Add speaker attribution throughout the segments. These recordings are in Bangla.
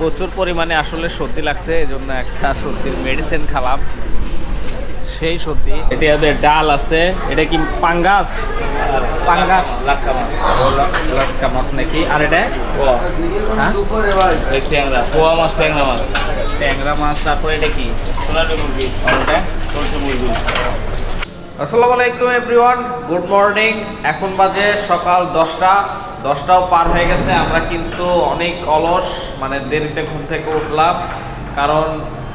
Speaker 1: প্রচুর পরিমাণে আসলে সর্দি লাগছে এই জন্য একটা সর্দির মেডিসিন খালাম। সেই সর্দি। এটা ওদের ডাল আছে এটা কি পাঙ্গাস? পাঙ্গাস।
Speaker 2: লাক্ষা মাছ।
Speaker 1: লাটকা মাছ নাকি? আর এটা? হ্যাঁ?
Speaker 2: ট্যাংরা। পোয়া মাছ ট্যাংরা মাছ।
Speaker 1: ট্যাংরা মাছ তারপরে এটা কি?
Speaker 2: সোনালি মুরগি।
Speaker 1: আর এটা?
Speaker 2: সরষে মুরগি।
Speaker 1: আসসালামু আলাইকুম এভরিওয়ান। Good morning. এখন বাজে সকাল দশটা। দশটাও পার হয়ে গেছে, আমরা কিন্তু অনেক অলস মানে দেরিতে ঘুম থেকে উঠলাম। কারণ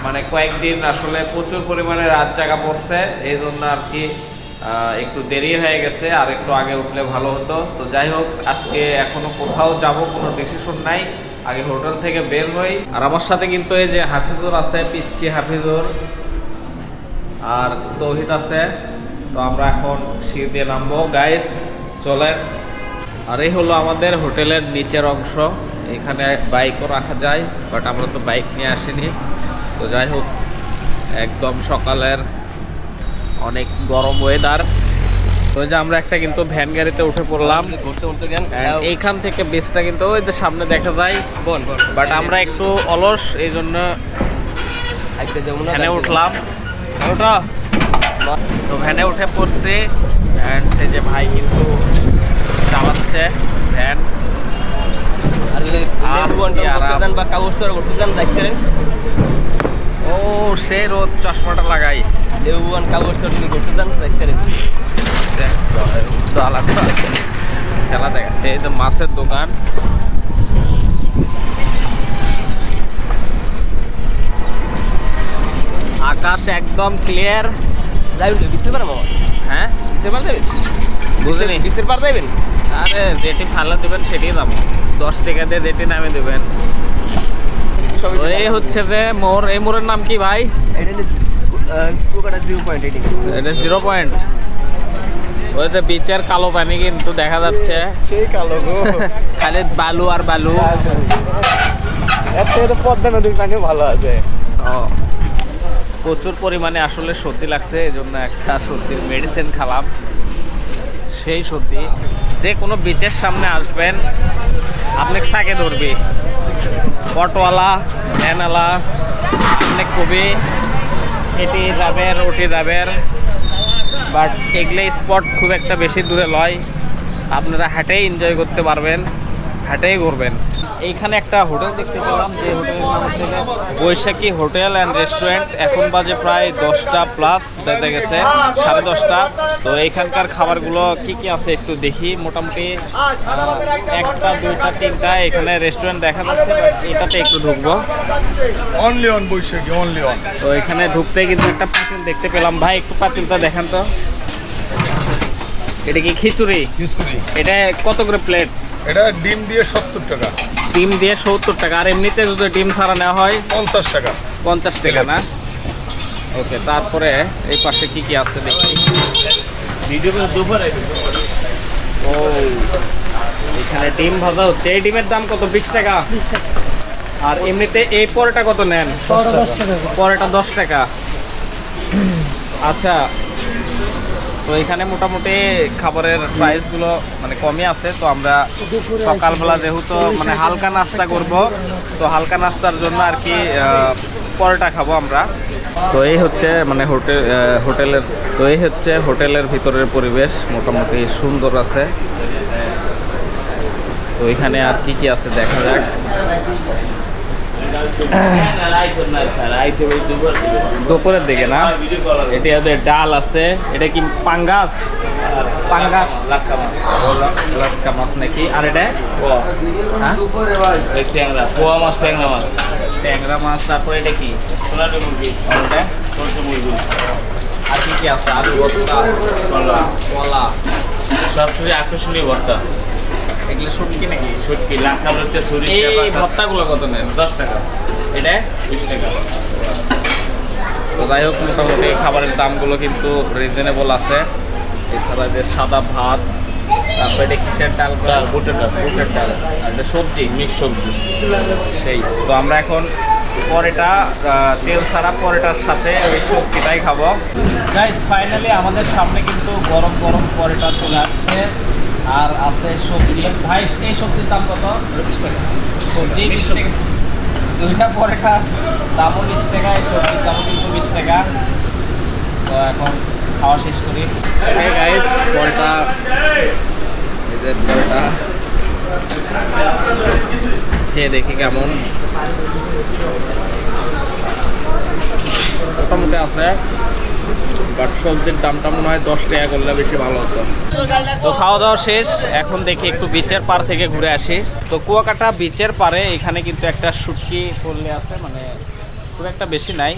Speaker 1: মানে কয়েকদিন আসলে প্রচুর পরিমাণে রাত জাগা পড়ছে, এই জন্য আর কি একটু দেরি হয়ে গেছে, আর একটু আগে উঠলে ভালো হতো। তো যাই হোক, আজকে এখনও কোথাও যাব, কোনো ডিসিশন নাই। আগে হোটেল থেকে বের হই। আর আমার সাথে কিন্তু এই যে হাফিজুর আছে পিচ্ছি হাফিজুর, আর তৌহিদ আছে। তো আমরা এখন সিঁড়ি দিয়ে নামবো। গাইস চলেন। আর এই হলো আমাদের হোটেলের নিচের অংশ। এখানে বাইকও রাখা যায় বাট আমরা তো বাইক নিয়ে আসিনি। তো যাই হোক একদম সকালের অনেক গরম ওয়েদার তো যে আমরা একটা কিন্তু ভ্যান গাড়িতে উঠে পড়লাম। And এইখান থেকে বেসটা কিন্তু ওই যে সামনে দেখা যায়। বাট আমরা একটু অলস এই জন্য ভ্যানে উঠলাম। ওটা তো ভ্যানে উঠে পড়ছি। অ্যান্ড এই যে ভাই কিন্তু চালাচ্ছে ভ্যান। ও সে রোদ চশমাটা লাগাই।
Speaker 2: লেবু কাগজ নিয়ে করতে যান দেখতে
Speaker 1: আলাদা। খেলা দেখাচ্ছে এই তো মাছের দোকান। আকাশ একদম ক্লিয়ার
Speaker 2: যাইবেন বিস্তার পার মামা?
Speaker 1: হ্যাঁ?
Speaker 2: বিস্তার পার যাবেন
Speaker 1: বুঝলি
Speaker 2: বিস্তার পার যাবেন
Speaker 1: আরে যেটি ফালা দেবেন সেটি দাম দশ টাকা দিয়ে যেটি নামে দেবেন। এই হচ্ছে যে মোর এই মোড়ের নাম কি ভাই?
Speaker 2: এটা জিরো পয়েন্ট
Speaker 1: এটা। জিরো পয়েন্ট ওই যে বিচের কালো পানি কিন্তু দেখা যাচ্ছে।
Speaker 2: সেই কালো গো।
Speaker 1: খালি বালু আর বালু।
Speaker 2: এর পদ্মা নদীর পানি ভালো আছে।
Speaker 1: প্রচুর পরিমাণে আসলে সর্দি লাগছে এই জন্য একটা সর্দির মেডিসিন খালাম। সেই সর্দি। যে কোনো বিচের সামনে আসবেন, আপনি সাকে ধরবি। পটওয়ালা ভ্যানওয়ালা আপনি কবি এটি যাবেন, ওটি যাবেন। বাট এগুলো স্পট খুব একটা বেশি দূরে লয়। আপনারা হাটেই এনজয় করতে পারবেন, হাটেই ঘুরবেন। এইখানে একটা হোটেল দেখতে পেলাম যে হোটেলের নাম হচ্ছে বৈশাখী হোটেল অ্যান্ড রেস্টুরেন্ট। এখন বাজে প্রায় দশটা প্লাস বেজে গেছে সাড়ে দশটা। তো এইখানকার খাবারগুলো কি কি আছে একটু দেখি। মোটামুটি একটা দুইটা তিনটা এখানে রেস্টুরেন্ট দেখা যাচ্ছে এটাতে একটু ঢুকবো।
Speaker 3: Only on Baishakhi only on
Speaker 1: তো এখানে ঢুকতে কিন্তু একটা পাতিল দেখতে পেলাম। ভাই একটু পাতিলটা দেখান তো। এটা কি খিচুড়ি?
Speaker 3: খিচুড়ি।
Speaker 1: এটা কত করে প্লেট
Speaker 3: এটা ডিম দিয়ে সত্তর টাকা।
Speaker 1: ডিম দিয়ে সত্তর টাকা। আর এমনিতে যদি ডিম ছাড়া নেওয়া হয়
Speaker 3: পঞ্চাশ টাকা।
Speaker 1: পঞ্চাশ টাকা না? ওকে তারপরে এই পাশে কি কি আছে দেখি। ও এখানে ডিম ভাজা হচ্ছে। এই ডিমের দাম কত? বিশ টাকা। আর এমনিতে এই পরোটা কত নেন? পরোটা দশ টাকা। আচ্ছা তো এখানে মোটামুটি খাবারের প্রাইসগুলো মানে কমই আছে, তো আমরা সকালবেলা যেহেতু মানে হালকা নাস্তা করব, তো হালকা নাস্তার জন্য আর কি পরোটা খাব আমরা। তো এই হচ্ছে মানে হোটেল হোটেলের, তো এই হচ্ছে হোটেলের ভিতরের পরিবেশ, মোটামুটি সুন্দর আছে। তো এখানে আর কি কি আছে দেখা যাক। দুপুরের দিকে না? এটি ওদের ডাল আছে। এটা কি পাঙ্গাস? পাঙ্গাস।
Speaker 2: লাক্ষা মাছ
Speaker 1: নাকি? আর এটা? হ্যাঁ?
Speaker 2: ট্যাংরা পোয়া মাছ ট্যাংরা মাছ।
Speaker 1: ট্যাংরা মাছ তারপরে এটা কি?
Speaker 2: সোনালি মুরগি।
Speaker 1: এটা?
Speaker 2: সরষে মুরগি।
Speaker 1: আর কি কি আছে? আলু ভর্তা
Speaker 2: কলা।
Speaker 1: কলা
Speaker 2: সবসময় আকর্ষণীয় ভর্তা।
Speaker 1: এগুলো শুটকি নাকি?
Speaker 2: সত্যি লাক্ষা হচ্ছে সরিষা
Speaker 1: এই
Speaker 2: বাটা।
Speaker 1: ভর্তাগুলো কত নেন?
Speaker 2: দশ টাকা।
Speaker 1: এটা?
Speaker 2: বিশ টাকা।
Speaker 1: তো যাই হোক মোটামুটি খাবারের দামগুলো কিন্তু রিজনেবল আছে। এছাড়া যে সাদা ভাত তারপরে এটা কিসের ডাল
Speaker 2: ডাল, বুটের ডাল।
Speaker 1: বুটের ডাল। এটা সবজি?
Speaker 2: মিক্স সবজি।
Speaker 1: সেই। তো আমরা এখন পরেটা তেল ছাড়া পরেটার সাথে ওই সবজিটাই খাব। গাইস ফাইনালি আমাদের সামনে কিন্তু গরম গরম পরেটা চলে আসছে। আর আছে সবজি। ভাই এই সবজির দাম কত? বিশ টাকা। সবজি বিশ টাকা। দুইটা পরোটা দামও বিশ টাকা এই সবজির দামও কিন্তু বিশ টাকা। তো এখন খাওয়া শেষ করি। গাইস পরোটা। এই যে পরোটা। খেয়ে দেখি কেমন। মোটামুটি আছে বাট সবজির দামটা মনে হয় দশ টাকা করলে বেশি ভালো হতো। তো খাওয়া দাওয়া শেষ, এখন দেখি একটু বিচের পার থেকে ঘুরে আসি। তো কুয়াকাটা বিচের পারে এখানে কিন্তু একটা শুটকি পড়লে আছে মানে খুব একটা বেশি নাই।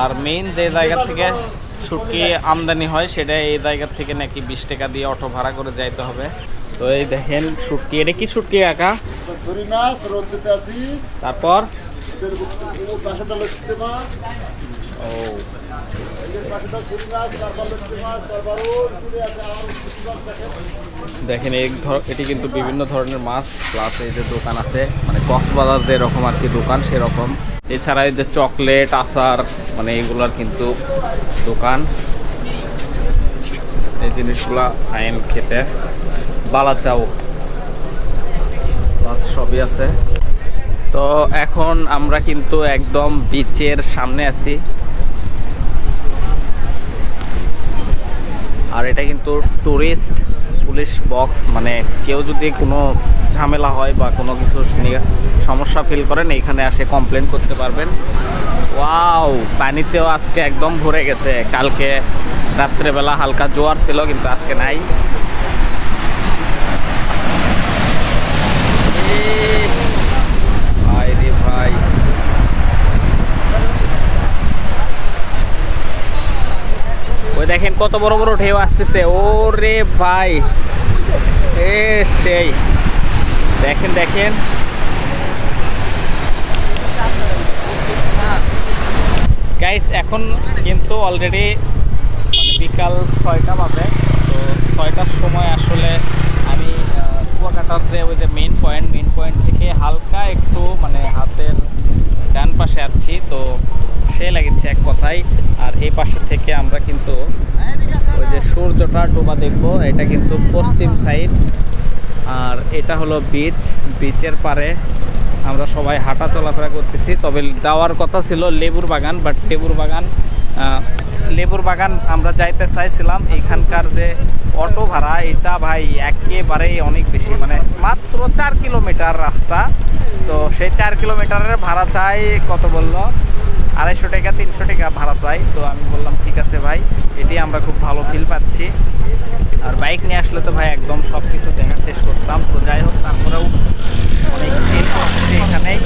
Speaker 1: আর মেইন যে জায়গা থেকে শুটকি আমদানি হয় সেটা এই জায়গা থেকে নাকি বিশ টাকা দিয়ে অটো ভাড়া করে যাইতে হবে। তো এই দেখেন শুটকি। এটা কি শুটকি কাকা? তারপর?
Speaker 4: ও। দেখেন
Speaker 1: এই ধর এটি কিন্তু বিভিন্ন ধরনের মাছ প্লাস এই যে দোকান আছে মানে কক্সবাজার যেরকম আর কি দোকান, সেরকম। এছাড়া এই যে চকলেট, আচার মানে এইগুলার কিন্তু দোকান। এই জিনিসগুলা আইন খেতে। বালা চাও প্লাস সবই আছে। তো এখন আমরা কিন্তু একদম বিচের সামনে আছি। আর এটা কিন্তু টুরিস্ট পুলিশ বক্স মানে কেউ যদি কোনো ঝামেলা হয় বা কোনো কিছু সমস্যা ফিল করেন, এখানে আসে কমপ্লেন করতে পারবেন। ওয়াও পানিতেও আজকে একদম ভরে গেছে। কালকে রাত্রেবেলা হালকা জোয়ার ছিল, কিন্তু আজকে নাই এ, ভাই রে ভাই ওই দেখেন কত বড় বড় ঢেউ আসতেছে। ওরে ভাই। এ সেই। দেখেন দেখেন। গাইস এখন কিন্তু অলরেডি মানে বিকাল ছয়টা বাজে। তো ছয়টার সময় আসলে আমি কুয়াকাটার যে ওই যে মেন পয়েন্ট মেন পয়েন্ট থেকে হালকা একটু মানে হাতের ডান পাশে আছি। তো কথাই। আর এই পাশে থেকে আমরা কিন্তু ওই যে সূর্যটা ডোবা দেখব। এটা কিন্তু পশ্চিম সাইড। আর এটা হলো বিচ বিচের পারে আমরা সবাই হাঁটা চলাফেরা করতেছি। তবে যাওয়ার কথা ছিল লেবুর বাগান বাট লেবুর বাগান লেবুর বাগান আমরা যাইতে চাইছিলাম। এখানকার যে অটো ভাড়া, এটা ভাই একেবারেই অনেক বেশি। মানে মাত্র চার কিলোমিটার রাস্তা। তো সেই চার কিলোমিটারের ভাড়া চাই কত বলল? আড়াইশো টাকা, তিনশো টাকা ভাড়া চাই। তো আমি বললাম, ঠিক আছে ভাই, এটি আমরা খুব ভালো ফিল পাচ্ছি। আর বাইক নিয়ে আসলে তো ভাই একদম সব কিছু দেখা শেষ করতাম। তো যাই হোক, তারপরেও অনেক চিল হচ্ছে এখানেই